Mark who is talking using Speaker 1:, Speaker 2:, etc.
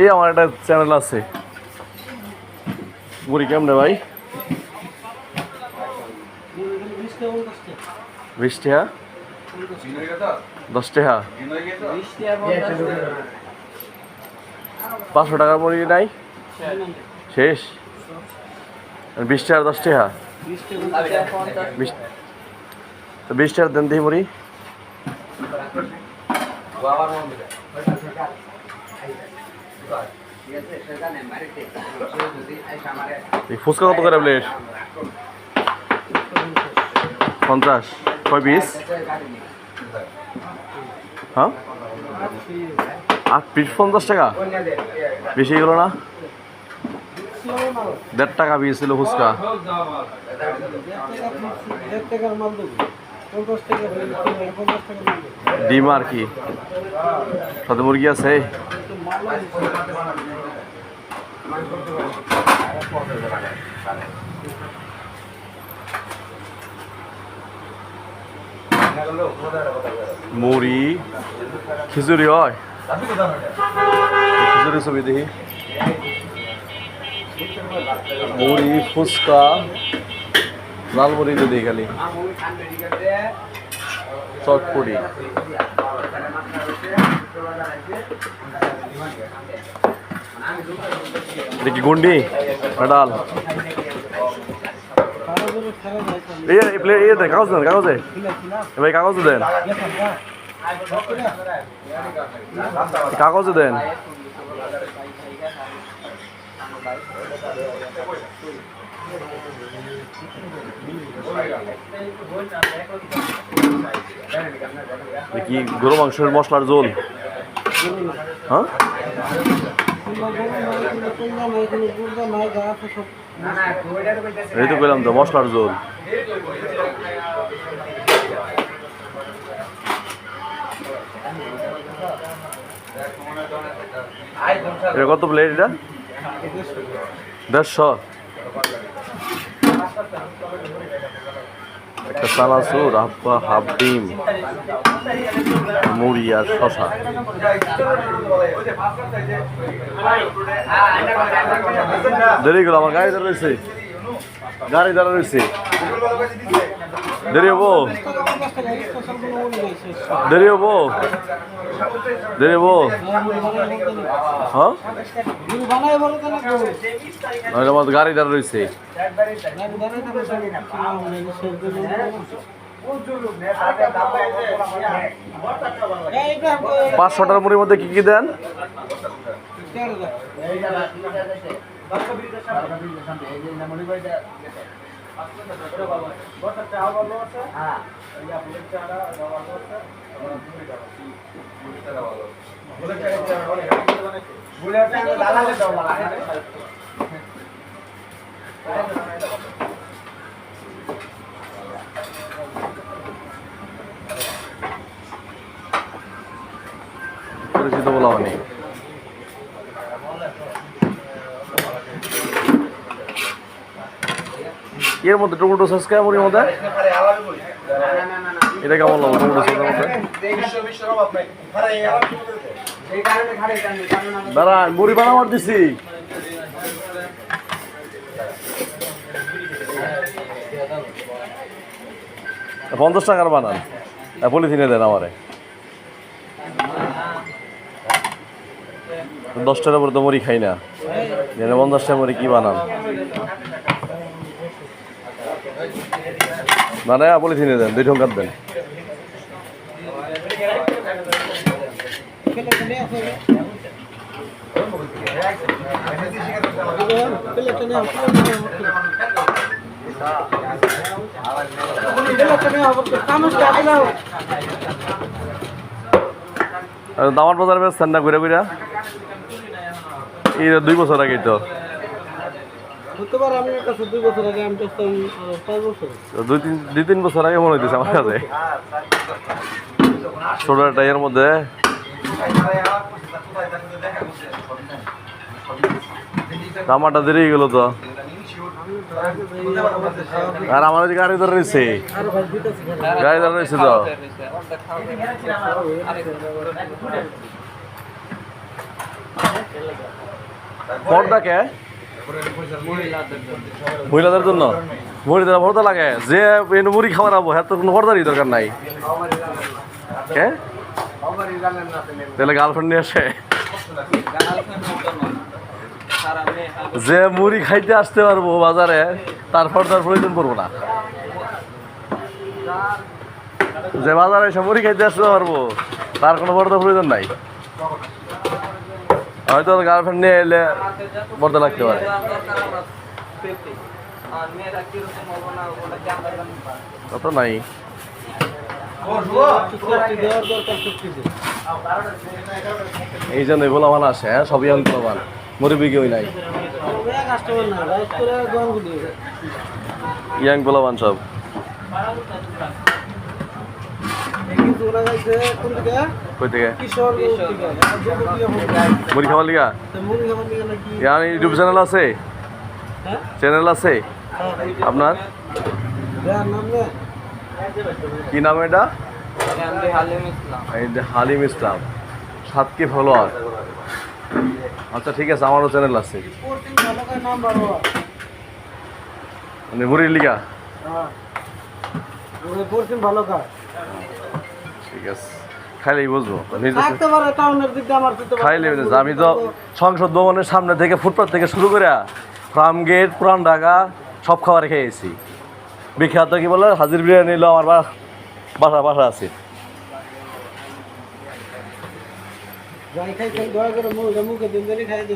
Speaker 1: এই আমার একটা চ্যানেল আছে। মুড়ি কেমনে ভাই? বিশ টাকা দশ টাকা পাঁচশো টাকার মুড়ি নাই? শেষ। বিশ টাকা দশ টাকা তো বিশ টাকা দেন দিই মুড়ি। ফুচকা কত করে প্লেট? পঞ্চাশ। কয় পিস হ্যাঁ? আট পিস পঞ্চাশ টাকা? বেশি গেল না? দেড় টাকা পিস ফুচকা। ডিম আর কি? সাথে মুরগি আছে মুড়ি খিচুড়ি হয় খিচুড়ি ছবি দেখি মুড়ি ফুচকা লাল মুড়ি তো দেখি খালি চটপটি দেখি গুন্ডি না ডাল এই প্লেট এই দেন কাগজ দেন, কাগজে। ভাই কাগজে দেন। কাগজে দেন। কি গরু, মাংসের মশলার ঝোল? হ্যাঁ? এই তো পেলাম তো, মশলার জোল কত প্লেট এটা? দেড়শো। একটা চানাচুর হাফ হাফ ডিম। মুড়ি আর শশা। দেরি গেল আমার গাড়ি দাঁড়া রয়েছে। গাড়ি দাঁড়া রয়েছে। দেরি হব? দেরি হব? দেরি হব? হ্যাঁ? আমার গাড়ি দাঁড়া রয়েছে। পাঁচশোটার মুড়ির মধ্যে কি কি দেন? পরিচিত বলা হয়নি। এর মধ্যে টমেটো সস কেমন মুড়ির মধ্যে? এটা কেমন লাগল? টমেটো সসের মধ্যে? দাঁড়া, মুড়ি বানাবার দিছি। পঞ্চাশ টাকার বানান। পলিথিনে দেন আমারে। দশটার উপরে তো মুড়ি খাই না। পঞ্চাশটা মুড়ি কি বানান মানে পলিথিনে দেন, দুই ঠোঙ্কার দেন। দামার বাজার বেচছেন না ঘুরে ঘুরে। এই দুই বছর আগে তো।
Speaker 2: দুই
Speaker 1: তিন দুই তিন বছর আগে মনে হইতেছে আমার কাছে। একটা এর মধ্যে। টামাটা দেরি গেল তো। আর আমার গাড়ি ধরে রয়েছে। গাড়ি ধরে রয়েছে তো। পর্দা কে? মহিলাদের জন্য? মহিলাদের পর্দা লাগে? যে মুড়ি খাওয়াবো হ্যাঁ তো কোনো পর্দারই দরকার নাই। তাহলে গার্লফ্রেন্ড নিয়ে আসে। যে মুড়ি খাইতে আসতে পারব বাজারে, তার পর্দার প্রয়োজন পড়ব না। যে বাজারে এসে মুড়ি খাইতে আসতে পারব, তার কোনো পর্দার প্রয়োজন নাই। হয়তো গার্লফ্রেন্ড নিয়ে এলে পর্দা লাগতে পারে। কত নাই। এই জন্য এগুলো মান আসে হ্যাঁ? সবই অঙ্ক মান মুরব্বী কেউই নাই। ইয়াং পোলাবান সব। মুড়ি খাবার লিগা? ইয়ার ইউটিউব চ্যানেল আছে?
Speaker 2: হ্যাঁ?
Speaker 1: চ্যানেল আছে? আপনার?
Speaker 2: যার নাম নে।
Speaker 1: কি নাম এটা? এই যে হালিম ইসলাম। সাতকে ফলোয়ার। আচ্ছা ঠিক আছে আমারও চ্যানেল আছে।
Speaker 2: স্পোর্টিং ভালো করে নাম বাড়ো
Speaker 1: মানে মুড়ির লিগা?
Speaker 2: হ্যাঁ। ভালো কাজ
Speaker 1: খাইলেই বুঝব। খাইলে আমি তো সংসদ ভবনের সামনে থেকে ফুটপাথ থেকে শুরু করে ফার্ম গেট পুরান ঢাকা সব খাবার খেয়েছি বিখ্যাত কি বলে? হাজির বিরিয়ানি নিলো আমার বাসা বাসা আছে।
Speaker 2: খাই খাই দয়া করে মুখে মুখে দিন খাই দিও